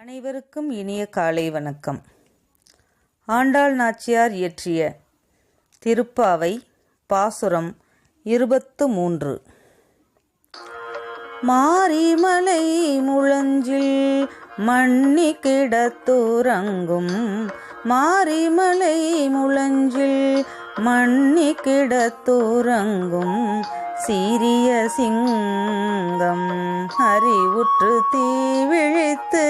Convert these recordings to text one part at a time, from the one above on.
அனைவருக்கும் இனிய காலை வணக்கம். ஆண்டாள் நாச்சியார் இயற்றிய திருப்பாவை பாசுரம் இருபத்து மூன்று. மாரிமலை முழஞ்சில் மண்ணி கிடத்துறங்கும் மாரிமலை முழஞ்சில் மண்ணி கிடத்துறங்கும் சீரிய சிங்கம் அறிவுற்று தீவிழித்து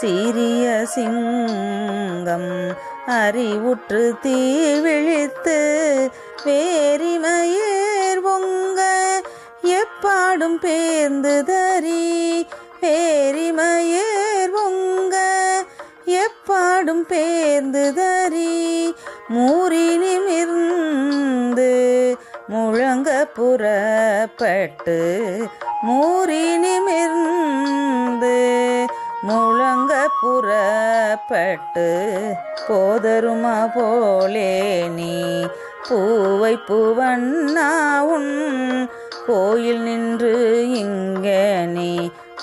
சீரிய சிங்கம் அறிவுற்று தீவிழித்து வேரிமயேர் பொங்க எப்பாடும் பேர்ந்து தரி பேரிமயேர் பொங்க எப்பாடும் பேர்ந்து தரி மூரினிமிர்ந்து முழங்க புறப்பட்டு மூரினிமிர்ந்து முழங்க புறப்பட்டு போதருமா போலே நீ பூவை பூவண்ணா உன் கோயில் நின்று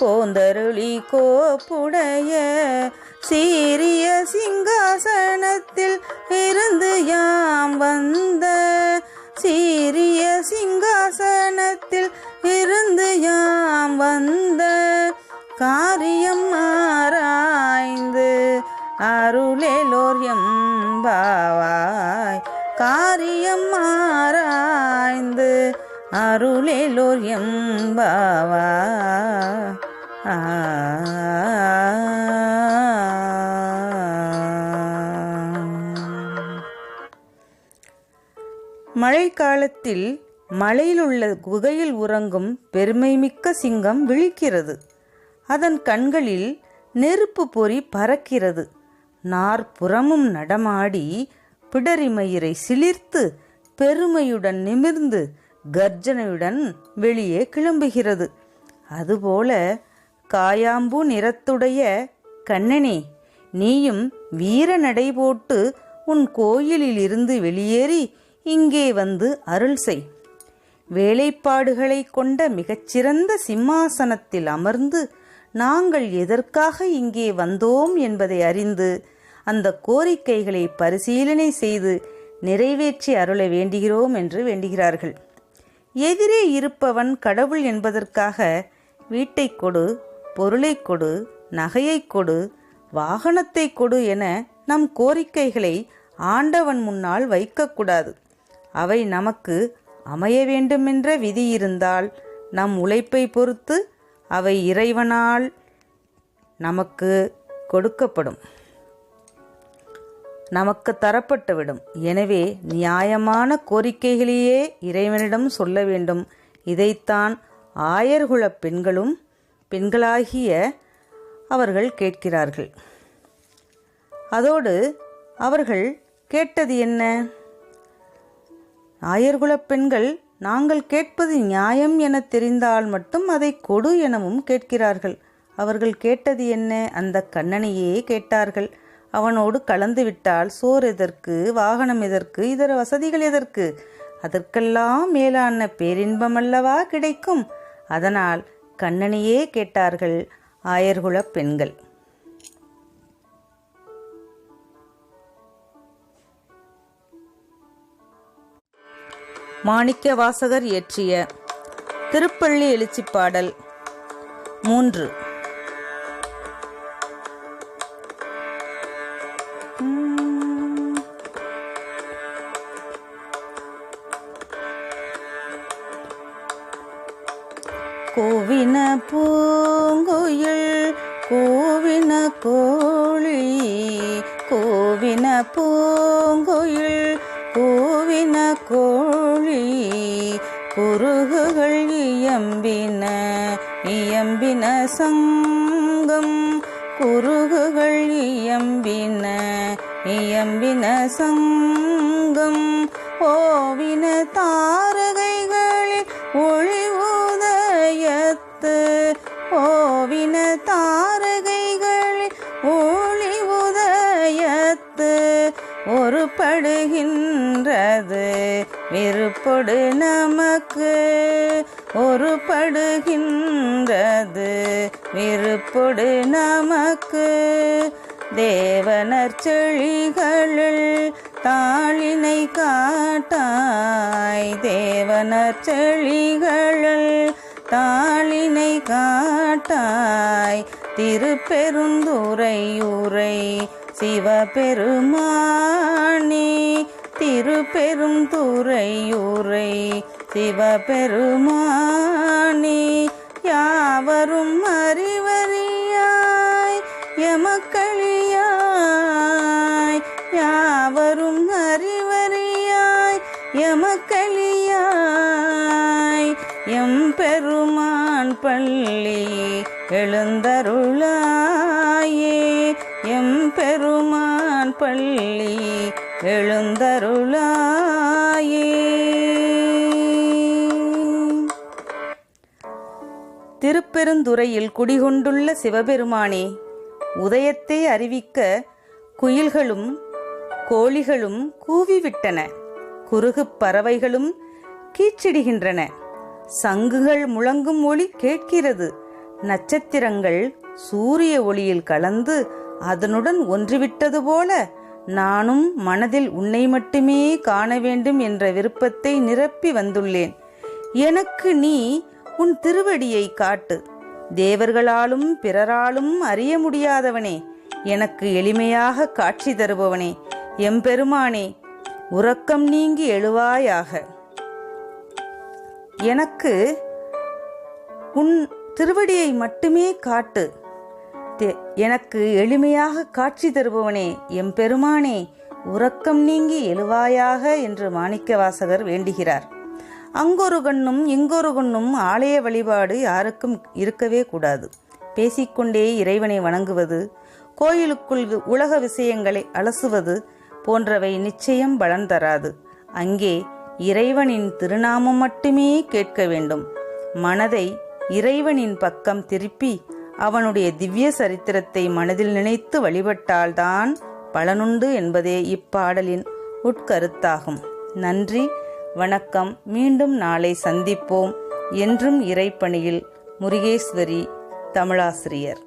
கோந்தருளி கோப்புடைய சீரிய சிங்காசனத்தில் இருந்து யாம் வந்த சீரிய சிங்காசனத்தில் இருந்து யாம் வந்த காரியம் ஆராய்ந்து அருளேலோர் எம்பாவாய். காரியம் ஆராய்ந்து அருளேலோர் எம்பாவா ஆ மழைக்காலத்தில் மலையிலுள்ள குகையில் உறங்கும் பெருமைமிக்க சிங்கம் விழிக்கிறது. அதன் கண்களில் நெருப்பு பொறி பறக்கிறது. நாற்புறமும் நடமாடி பிடரிமயிரை சிலிர்த்து பெருமையுடன் நிமிர்ந்து கர்ஜனையுடன் வெளியே கிளம்புகிறது. அதுபோல காயாம்பூ நிறத்துடைய கண்ணனே நீயும் வீர நடை போட்டு உன் கோயிலிலிருந்து வெளியேறி இங்கே வந்து அருள் செய். வேலைப்பாடுகளை கொண்ட மிகச்சிறந்த சிம்மாசனத்தில் அமர்ந்து நாங்கள் எதற்காக இங்கே வந்தோம் என்பதை அறிந்து அந்த கோரிக்கைகளை பரிசீலனை செய்து நிறைவேற்றி அருள வேண்டுகிறோம் என்று வேண்டுகிறார்கள். எதிரே இருப்பவன் கடவுள் என்பதற்காக வீட்டை கொடு பொருளை கொடு நகையை கொடு வாகனத்தை கொடு என நம் கோரிக்கைகளை ஆண்டவன் முன்னால் வைக்கக்கூடாது. அவை நமக்கு அமைய வேண்டுமென்ற விதி இருந்தால் நம் உழைப்பை பொறுத்து அவை இறைவனால் நமக்கு கொடுக்கப்படும். நமக்கு தரப்பட்டுவிடும். எனவே நியாயமான கோரிக்கைகளையே இறைவனிடம் சொல்ல வேண்டும். இதைத்தான் ஆயர்குலப் பெண்களும் பெண்களாகிய அவர்கள் கேட்கிறார்கள். அதோடு அவர்கள் கேட்டது என்ன? ஆயர்குலப் பெண்கள் நாங்கள் கேட்பது நியாயம் என தெரிந்தால் மட்டும் அதை கொடு எனவும் கேட்கிறார்கள். அவர்கள் கேட்டது என்ன? அந்த கண்ணனையே கேட்டார்கள். அவனோடு கலந்து விட்டால் சோர் எதற்கு? வாகனம் எதற்கு? இதர வசதிகள் எதற்கு? அதற்கெல்லாம் மேலான பேரின்பமல்லவா கிடைக்கும்? அதனால் கண்ணனையே கேட்டார்கள் ஆயர்குலப் பெண்கள். மாணிக்க வாசகர் இயற்றிய திருப்பள்ளி எழுச்சிப் பாடல் மூன்று. கோவின பூங்குயில் கோவின கோழி கோவின பூங்குயில் கோவின கோழி. குறுகுகள் இயம்பின இயம்பின சங்கம். குறுகுகள் இயம்பின இயம்பின சங்கம். ஓவின தாரகை ஒருபடுகின்றது விருப்பொடு நமக்கு ஒருபடுகின்றது விருப்பொடு நமக்கு தேவனர் செழிகளில் தாளினை காட்டாய். தேவனர் செழிகளில் தாளினை காட்டாய். திருப்பெருந்துரை உரை சிவபெருமானே திருப்பெருந்துறையூரை சிவபெருமானே யாவரும் அறிவறியாய் எமக்களியாய் யாவரும் அறிவறியாய் எமக்களியாய் எம்பெருமான் பள்ளி எழுந்தருளாய். வள்ளி எழுந்தருளாயே. திருப்பெருந்துறையில் குடிகொண்டுள்ள சிவபெருமானே உதயத்தை அறிவிக்க குயில்களும் கோழிகளும் கூவிவிட்டன. குறுகு பறவைகளும் கீச்சிடுகின்றன. சங்குகள் முழங்கும் ஒளி கேட்கிறது. நட்சத்திரங்கள் சூரிய ஒளியில் கலந்து அதனுடன் ஒன்றிவிட்டது போல நானும் மனதில் உன்னை மட்டுமே காண வேண்டும் என்ற விருப்பத்தை நிரப்பி வந்துள்ளேன். எனக்கு நீ உன் திருவடியை காட்டு. தேவர்களாலும் பிறராலும் அறிய முடியாதவனே எனக்கு எளிமையாக காட்சி தருபவனே எம்பெருமானே உறக்கம் நீங்கி எழுவாயாக. எனக்கு உன் திருவடியை மட்டுமே காட்டு. எனக்கு எளிமையாக காட்சி தருபவனே எம்பெருமானே உறக்கம் நீங்கி எழுவாயாக என்று மாணிக்கவாசகர் வேண்டுகிறார். அங்கொரு கண்ணும் இங்கொரு கண்ணும் ஆலய வழிபாடு யாருக்கும் இருக்கவே கூடாது. பேசிக்கொண்டே இறைவனை வணங்குவது கோயிலுக்குள் உலக விஷயங்களை அலசுவது போன்றவை நிச்சயம் பலன் தராது. அங்கே இறைவனின் திருநாமம் மட்டுமே கேட்க வேண்டும். மனதை இறைவனின் பக்கம் திருப்பி அவனுடைய திவ்ய சரித்திரத்தை மனதில் நினைத்து வழிபட்டால்தான் பலனுண்டு என்பதே இப்பாடலின் உட்கருத்தாகும். நன்றி வணக்கம். மீண்டும் நாளை சந்திப்போம். என்றும் இறைப்பணியில் முருகேஸ்வரி தமிழாசிரியர்.